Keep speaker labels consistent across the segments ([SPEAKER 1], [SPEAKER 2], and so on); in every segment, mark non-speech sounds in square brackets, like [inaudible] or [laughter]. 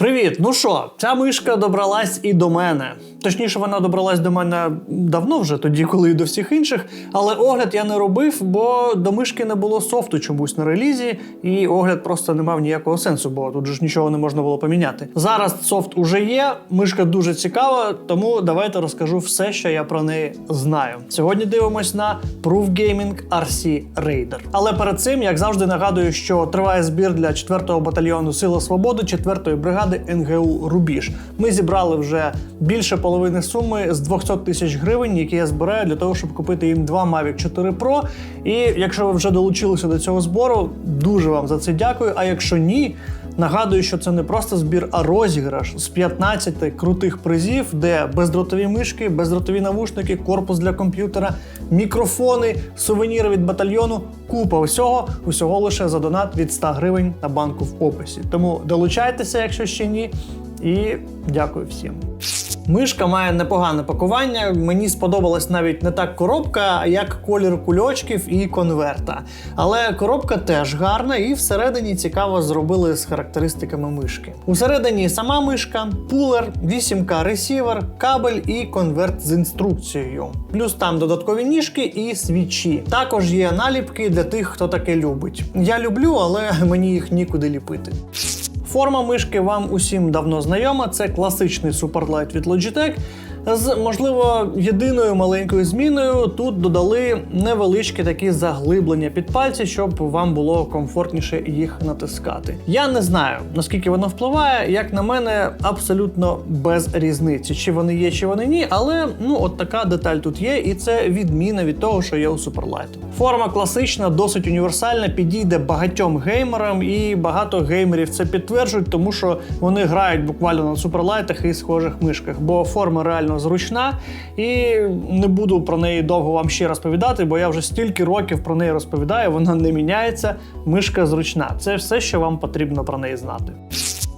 [SPEAKER 1] Привіт! Ну що, ця мишка добралась і до мене. Точніше, вона добралась до мене давно вже, тоді, коли і до всіх інших. Але огляд я не робив, бо до мишки не було софту чомусь на релізі, і огляд просто не мав ніякого сенсу, бо тут ж нічого не можна було поміняти. Зараз софт уже є, мишка дуже цікава, тому давайте розкажу все, що я про неї знаю. Сьогодні дивимось на Proof Gaming RC Raider. Але перед цим, як завжди, нагадую, що триває збір для 4-го батальйону Сила Свободи 4-ї бригади НГУ Рубіж. Ми зібрали вже більше половини суми з 200 тисяч гривень, які я збираю для того, щоб купити їм два Mavic 4 Pro. І якщо ви вже долучилися до цього збору, дуже вам за це дякую. А якщо ні, Нагадую, що це не просто збір, а розіграш з 15 крутих призів, де бездротові мишки, бездротові навушники, корпус для комп'ютера, мікрофони, сувеніри від батальйону, купа всього, усього лише за донат від 100 гривень на банку в описі. Тому долучайтеся, якщо ще ні, і дякую всім. Мишка має непогане пакування. Мені сподобалась навіть не так коробка, як колір кульочків і конверта. Але коробка теж гарна, і всередині цікаво зробили з характеристиками мишки. Усередині сама мишка, пулер, 8К ресівер, кабель і конверт з інструкцією. Плюс там додаткові ніжки і свічі. Також є наліпки для тих, хто таке любить. Я люблю, але [laughs] мені їх нікуди ліпити. Форма мишки вам усім давно знайома. Це класичний Superlight від Logitech. З можливо єдиною маленькою зміною тут додали невеличкі такі заглиблення під пальці, щоб вам було комфортніше їх натискати. Я не знаю наскільки воно впливає. Як на мене, абсолютно без різниці, чи вони є, чи вони ні. Але ну от така деталь тут є, і це відміна від того, що є у Superlight. Форма класична, досить універсальна, підійде багатьом геймерам, і багато геймерів це підтверджують, тому що вони грають буквально на суперлайтах і схожих мишках, бо форма реально зручна, і не буду про неї довго вам ще розповідати, бо я вже стільки років про неї розповідаю, вона не міняється. Мишка зручна. Це все, що вам потрібно про неї знати.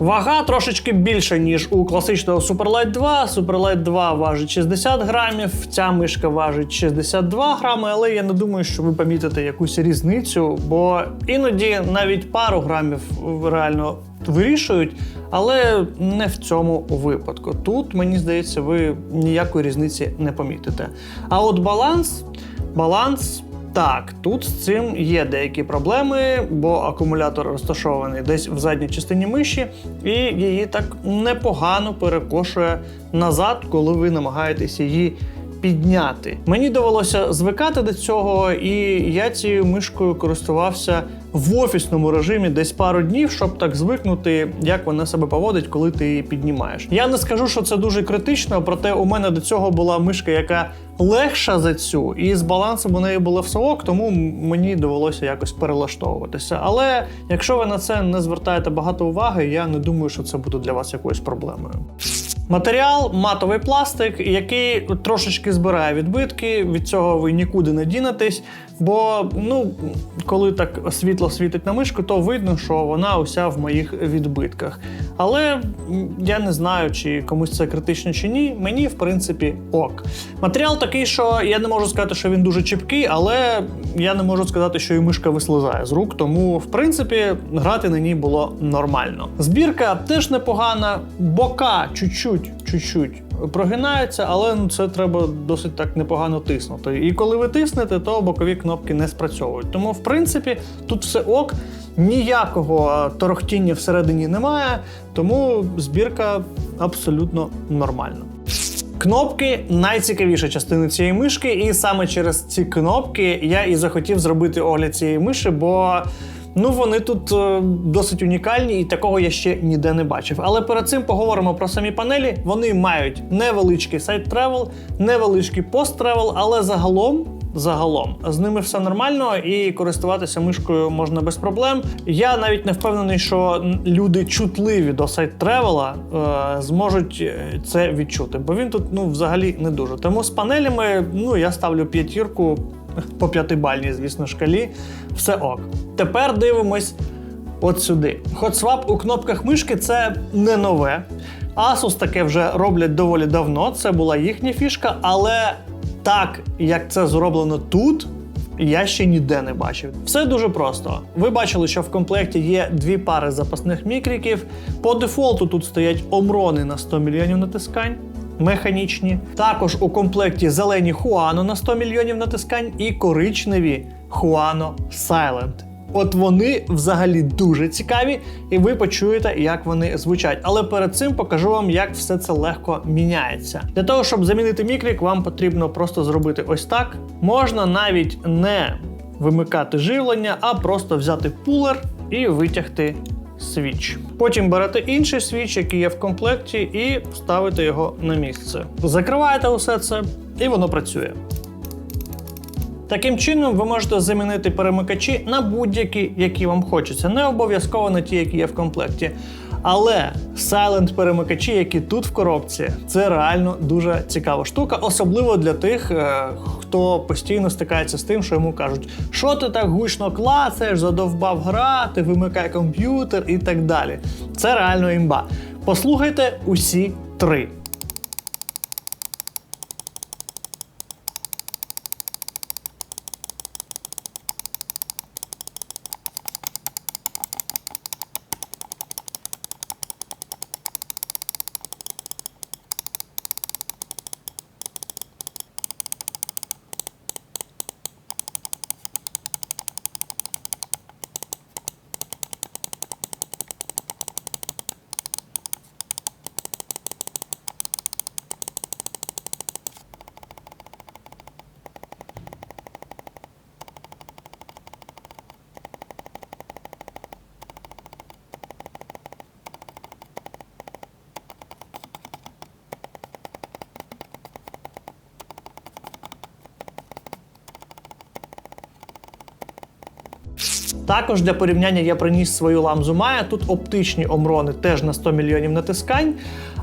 [SPEAKER 1] Вага трошечки більша, ніж у класичного Superlight 2. Superlight 2 важить 60 грамів, ця мишка важить 62 грами, але я не думаю, що ви помітите якусь різницю, бо іноді навіть пару грамів реально вирішують, але не в цьому випадку. Тут, мені здається, ви ніякої різниці не помітите. А от баланс, баланс. Так, тут з цим є деякі проблеми, бо акумулятор розташований десь в задній частині миші, і її так непогано перекошує назад, коли ви намагаєтесь її підняти. Мені довелося звикати до цього, і я цією мишкою користувався в офісному режимі десь пару днів, щоб так звикнути, як вона себе поводить, коли ти її піднімаєш. Я не скажу, що це дуже критично, проте у мене до цього була мишка, яка легша за цю, і з балансом у неї було все ок, тому мені довелося якось перелаштовуватися. Але якщо ви на це не звертаєте багато уваги, я не думаю, що це буде для вас якоюсь проблемою. Матеріал матовий пластик, який трошечки збирає відбитки. Від цього ви нікуди не дінетесь. Бо ну, коли так світло світить на мишку, то видно, що вона уся в моїх відбитках. Але я не знаю, чи комусь це критично чи ні. Мені, в принципі, ок. Матеріал такий, що я не можу сказати, що він дуже чіпкий, але я не можу сказати, що і мишка вислизає з рук. Тому, в принципі, грати на ній було нормально. Збірка теж непогана, бока чуть-чуть, чуть-чуть прогинаються, але ну, це треба досить так непогано тиснути. І коли ви тиснете, то бокові кнопки не спрацьовують. Тому, в принципі, тут все ок. Ніякого торохтіння всередині немає, тому збірка абсолютно нормальна. Кнопки найцікавіша частина цієї мишки, і саме через ці кнопки я і захотів зробити огляд цієї миші, бо ну вони тут е, досить унікальні, і такого я ще ніде не бачив. Але перед цим поговоримо про самі панелі. Вони мають невеличкий сайт тревел, невеличкий пост тревел, але загалом загалом. З ними все нормально і користуватися мишкою можна без проблем. Я навіть не впевнений, що люди чутливі до сайт тревела е, зможуть е, це відчути, бо він тут ну взагалі не дуже. Тому з панелями ну я ставлю п'ятірку по п'ятибальній, звісно, шкалі. Все ок. Тепер дивимось от сюди. HotSwap у кнопках мишки це не нове. Asus таке вже роблять доволі давно. Це була їхня фішка, але так як це зроблено тут, я ще ніде не бачив. Все дуже просто. Ви бачили, що в комплекті є дві пари запасних мікриків. По дефолту тут стоять омрони на 100 мільйонів натискань. Механічні. Також у комплекті зелені Хуано на 100 мільйонів натискань і коричневі Хуано Silent. От вони взагалі дуже цікаві, і ви почуєте, як вони звучать. Але перед цим покажу вам, як все це легко міняється. Для того, щоб замінити мікрік, вам потрібно просто зробити ось так. Можна навіть не вимикати живлення, а просто взяти пулер і витягти свіч. Потім берете інший свіч, який є в комплекті, і ставите його на місце. Закриваєте усе це, і воно працює. Таким чином, ви можете замінити перемикачі на будь-які, які вам хочеться, не обов'язково на ті, які є в комплекті. Але silent перемикачі, які тут в коробці, це реально дуже цікава штука, особливо для тих, е, хто постійно стикається з тим, що йому кажуть, що ти так гучно клацаєш, задовбав грати, вимикай комп'ютер і так далі. Це реально імба. Послухайте усі три. Також для порівняння я приніс свою ламзу Maya. Тут оптичні омрони теж на 100 мільйонів натискань.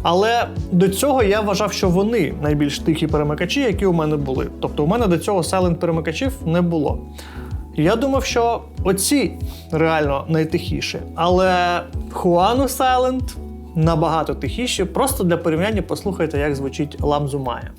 [SPEAKER 1] Але до цього я вважав, що вони найбільш тихі перемикачі, які у мене були. Тобто у мене до цього silent перемикачів не було. Я думав, що оці реально найтихіші. Але Huano Silent набагато тихіші. Просто для порівняння послухайте, як звучить ламзу Maya.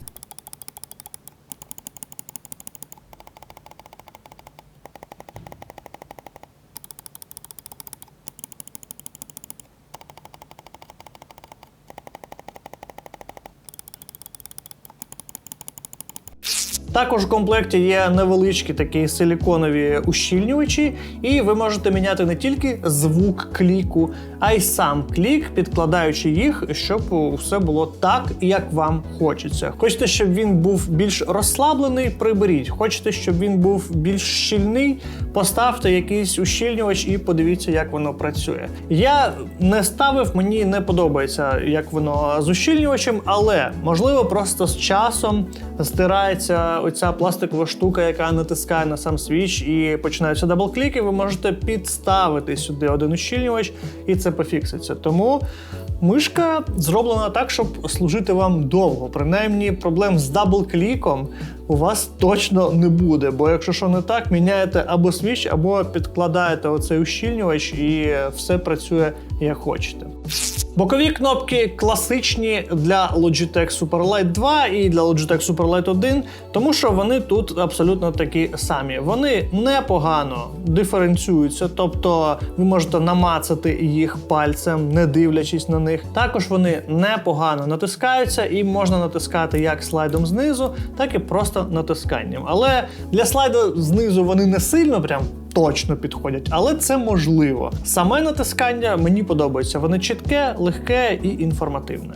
[SPEAKER 1] Також у комплекті є невеличкі такі силіконові ущільнювачі, і ви можете міняти не тільки звук кліку, а й сам клік, підкладаючи їх, щоб все було так, як вам хочеться. Хочете, щоб він був більш розслаблений, приберіть. Хочете, щоб він був більш щільний, поставте якийсь ущільнювач і подивіться, як воно працює. Я не ставив, мені не подобається, як воно з ущільнювачем, але можливо просто з часом стирається оця пластикова штука, яка натискає на сам свіч, і починаються даблкліки. Ви можете підставити сюди один ущільнювач, і це пофікситься. Тому мишка зроблена так, щоб служити вам довго. Принаймні, проблем з даблкліком у вас точно не буде. Бо якщо що не так, міняєте або свіч, або підкладаєте оцей ущільнювач, і все працює як хочете. Бокові кнопки класичні для Logitech Superlight 2 і для Logitech Superlight 1, тому що вони тут абсолютно такі самі. Вони непогано диференціюються, тобто ви можете намацати їх пальцем, не дивлячись на них. Також вони непогано натискаються і можна натискати як слайдом знизу, так і просто натисканням. Але для слайду знизу вони не сильно прям точно підходять, але це можливо. Саме натискання мені подобається. Воно чітке, легке і інформативне.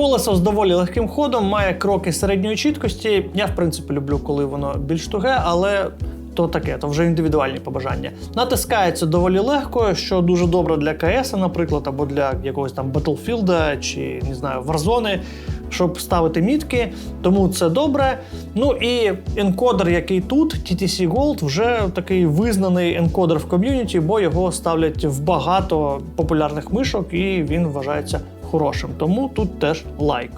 [SPEAKER 1] Колесо з доволі легким ходом має кроки середньої чіткості. Я, в принципі, люблю, коли воно більш туге, але то таке, то вже індивідуальні побажання. Натискається доволі легко, що дуже добре для КС, наприклад, або для якогось там Battlefield чи не знаю, Warzone, щоб ставити мітки. Тому це добре. Ну і енкодер, який тут, TTC Gold, вже такий визнаний енкодер в ком'юніті, бо його ставлять в багато популярних мишок, і він вважається хорошим. Тому тут теж лайк.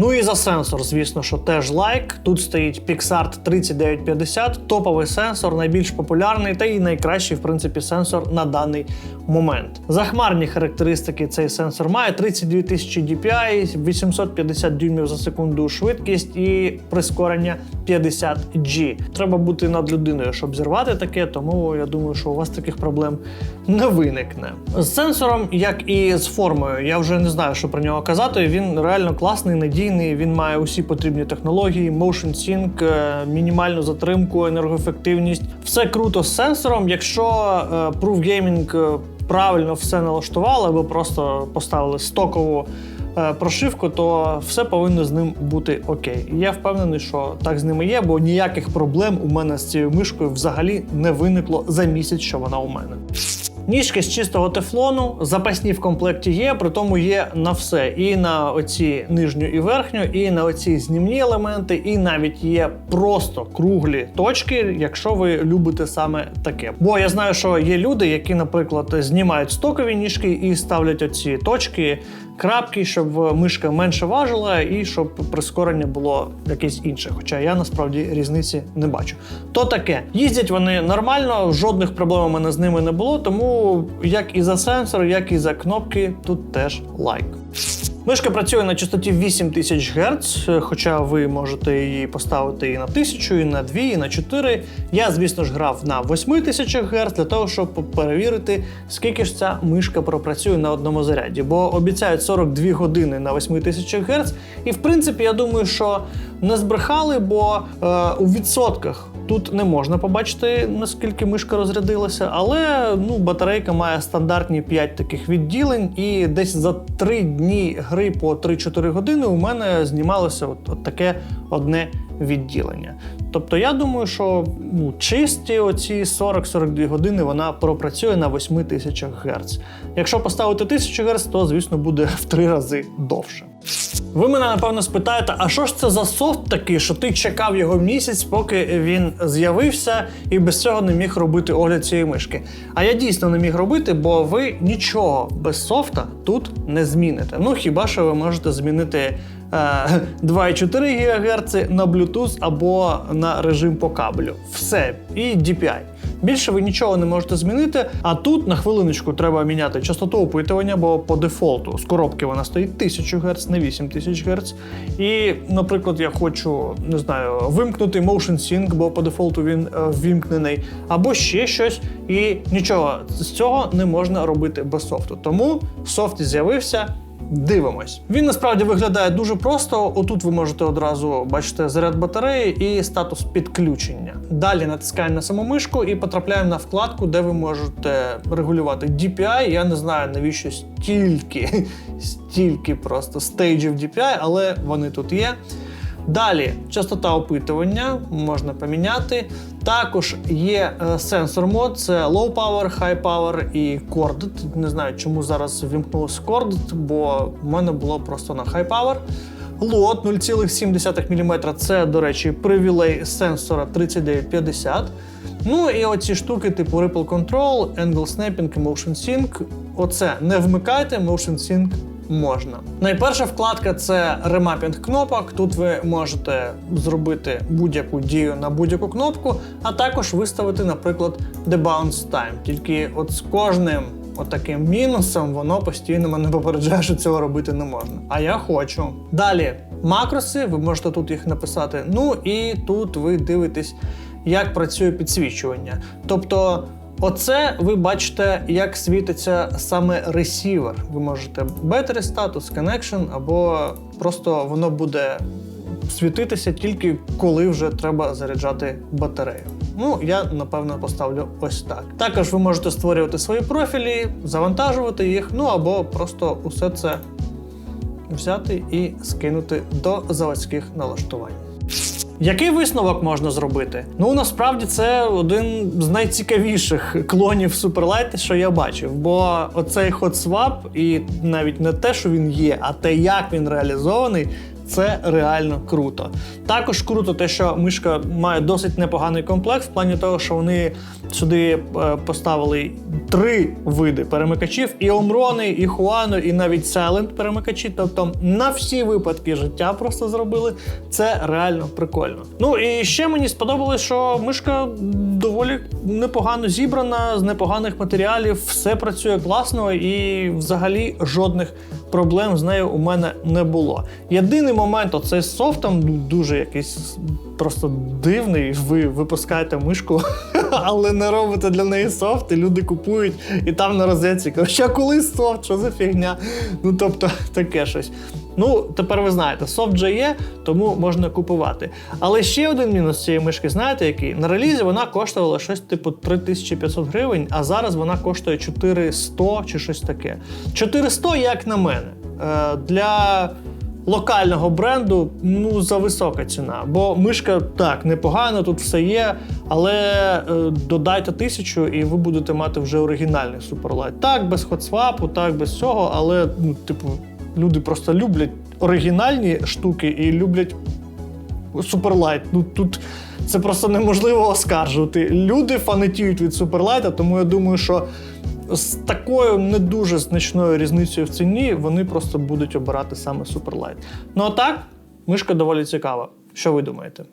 [SPEAKER 1] Ну і за сенсор, звісно, що теж лайк. Тут стоїть PixArt 3950, топовий сенсор, найбільш популярний та і найкращий, в принципі, сенсор на даний момент. Захмарні характеристики цей сенсор має 32 тисячі DPI, 850 дюймів за секунду швидкість і прискорення 50G. Треба бути над людиною, щоб зірвати таке, тому я думаю, що у вас таких проблем не виникне. З сенсором, як і з формою, я вже не знаю, що про нього казати. Він реально класний, надійний. Він має усі потрібні технології, motion sync, е, мінімальну затримку, енергоефективність. Все круто з сенсором. Якщо е, Proof Gaming е, правильно все налаштували, або просто поставили стокову. е, Прошивку, то все повинно з ним бути окей. І Я впевнений, що так з ними є, бо ніяких проблем у мене з цією мишкою взагалі не виникло за місяць, що вона у мене. Ніжки з чистого тефлону, запасні в комплекті є, при тому є на все. І на оці нижню і верхню, і на оці знімні елементи, і навіть є просто круглі точки, якщо ви любите саме таке. Бо я знаю, що є люди, які, наприклад, знімають стокові ніжки і ставлять оці точки. Крапки, щоб мишка менше важила і щоб прискорення було якесь інше. Хоча я насправді різниці не бачу. То таке. Їздять вони нормально, жодних проблем у мене з ними не було, тому як і за сенсор, як і за кнопки, тут теж лайк. Мишка працює на частоті 8000 Гц, хоча ви можете її поставити і на 1000, і на 2, і на 4. Я, звісно ж, грав на 8000 Гц для того, щоб перевірити, скільки ж ця мишка пропрацює на одному заряді. Бо обіцяють 42 години на 8000 Гц. І в принципі, я думаю, що не збрехали, бо е, у відсотках Тут не можна побачити, наскільки мишка розрядилася, але ну, батарейка має стандартні 5 таких відділень, і десь за 3 дні гри по 3-4 години у мене знімалося от, от таке одне відділення. Тобто я думаю, що ну, чисті оці 40-42 години вона пропрацює на 8000 Гц. Якщо поставити 1000 Гц, то звісно буде в 3 рази довше. Ви мене напевно спитаєте, а що ж це за софт такий, що ти чекав його місяць, поки він з'явився, і без цього не міг робити огляд цієї мишки. А я дійсно не міг робити, бо ви нічого без софта тут не зміните. Ну хіба що ви можете змінити е, [laughs] 2,4 ГГц на Bluetooth або на режим по кабелю. Все, і DPI. Більше ви нічого не можете змінити. А тут на хвилиночку треба міняти частоту опитування, бо по дефолту з коробки вона стоїть 1000 Гц, не 8000 Гц. І, наприклад, я хочу не знаю, вимкнути Motion Sync, бо по дефолту він е, ввімкнений, або ще щось. І нічого з цього не можна робити без софту. Тому софт з'явився. Дивимось. Він насправді виглядає дуже просто. Отут ви можете одразу бачити заряд батареї і статус підключення. Далі натискаємо на саму мишку і потрапляємо на вкладку, де ви можете регулювати DPI. Я не знаю навіщо стільки, [laughs] стільки просто стейджів DPI, але вони тут є. Далі частота опитування можна поміняти. Також є е, сенсор мод, це Low Power, High Power і Corded. Не знаю, чому зараз вімкнулося Corded, бо в мене було просто на High Power. Лот 0,7 мм це, до речі, привілей сенсора 3950. Ну і оці штуки, типу Ripple Control, Angle Snapping і Motion Sync. Оце не вмикайте, Motion Sync можна. Найперша вкладка це ремапінг кнопок. Тут ви можете зробити будь-яку дію на будь-яку кнопку, а також виставити, наприклад, debounce time. Тільки от з кожним отаким мінусом воно постійно мене попереджає, що цього робити не можна. А я хочу. Далі макроси, ви можете тут їх написати. Ну і тут ви дивитесь, як працює підсвічування. Тобто. Оце ви бачите, як світиться саме ресівер. Ви можете battery status, connection, або просто воно буде світитися тільки коли вже треба заряджати батарею. Ну, я напевно поставлю ось так. Також ви можете створювати свої профілі, завантажувати їх, ну або просто усе це взяти і скинути до заводських налаштувань. Який висновок можна зробити? Ну насправді це один з найцікавіших клонів Суперлайта, що я бачив. Бо оцей swap, і навіть не те, що він є, а те, як він реалізований, Це реально круто. Також круто те, що мишка має досить непоганий комплект, в плані того, що вони сюди е, поставили три види перемикачів: і Омрони, і Хуано, і навіть Silent перемикачі. Тобто на всі випадки життя просто зробили. Це реально прикольно. Ну і ще мені сподобалось, що мишка доволі непогано зібрана, з непоганих матеріалів, все працює класно і взагалі жодних проблем з нею у мене не було. Єдиний момент, оцей з софтом дуже якийсь просто дивний. Ви випускаєте мишку, [laughs] але не робите для неї софт, і люди купують, і там на розетці кажуть, а коли софт, що за фігня? Ну тобто таке щось. Ну, тепер ви знаєте, софт вже є, тому можна купувати. Але ще один мінус цієї мишки, знаєте який? На релізі вона коштувала щось типу 3500 гривень, а зараз вона коштує 400 чи щось таке. 400, як на мене. Е, для локального бренду ну за висока ціна. Бо мишка так непогано, тут все є, але е, додайте тисячу, і ви будете мати вже оригінальний Superlight. Так, без хотсвапу, так, без цього, але ну, типу, люди просто люблять оригінальні штуки і люблять Суперлайт. Ну тут це просто неможливо оскаржувати. Люди фанатіють від Суперлайта, тому я думаю, що з такою не дуже значною різницею в ціні вони просто будуть обирати саме Суперлайт. Ну а так, мишка доволі цікава. Що ви думаєте?